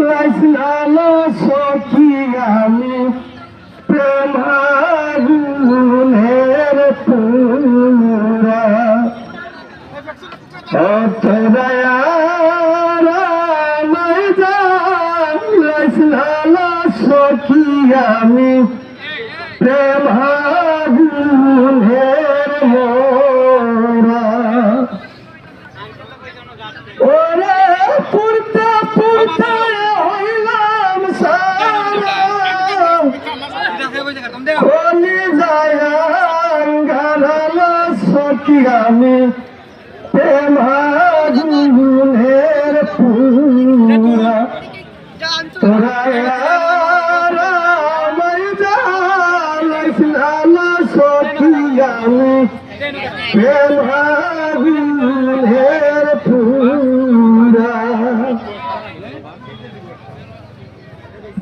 লাইসলালো সখী আমি? প্রেমাগুনের পুরা লাইসলালো সখী আমি? আমি প্রেমাগুনের পুরা তোরা রামাই জালাইসলালো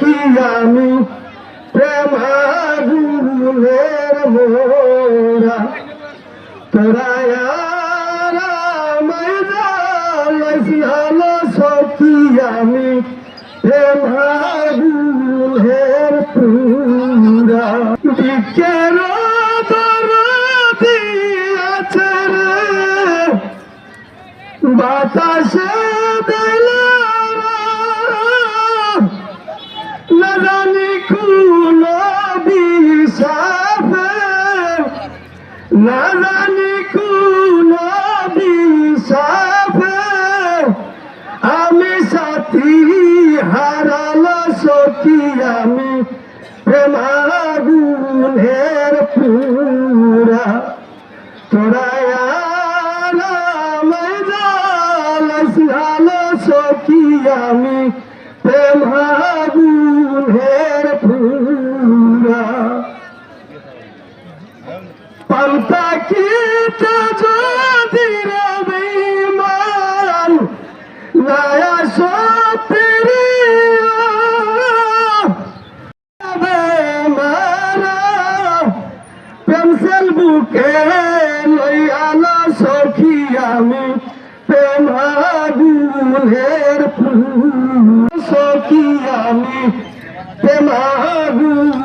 সখী আমি প্রেমাগুলের মোরা তোরা লাইসিয়ালো সখী আমি প্রেমাগুলের পুরা। বিকের বাতাসে আমি সাথী হারালো সখী আমি প্রেমাগুনের পুরা। তোরা সখী আমি প্রেমাগুনের পান্তা কিটা যদি রবি মান নয়া সপ্রিয়া পেন্সিল বুকে লইয়ালো সখী আমি, প্রেম আগুনের ফুল। সখী আমি, প্রেম আগুন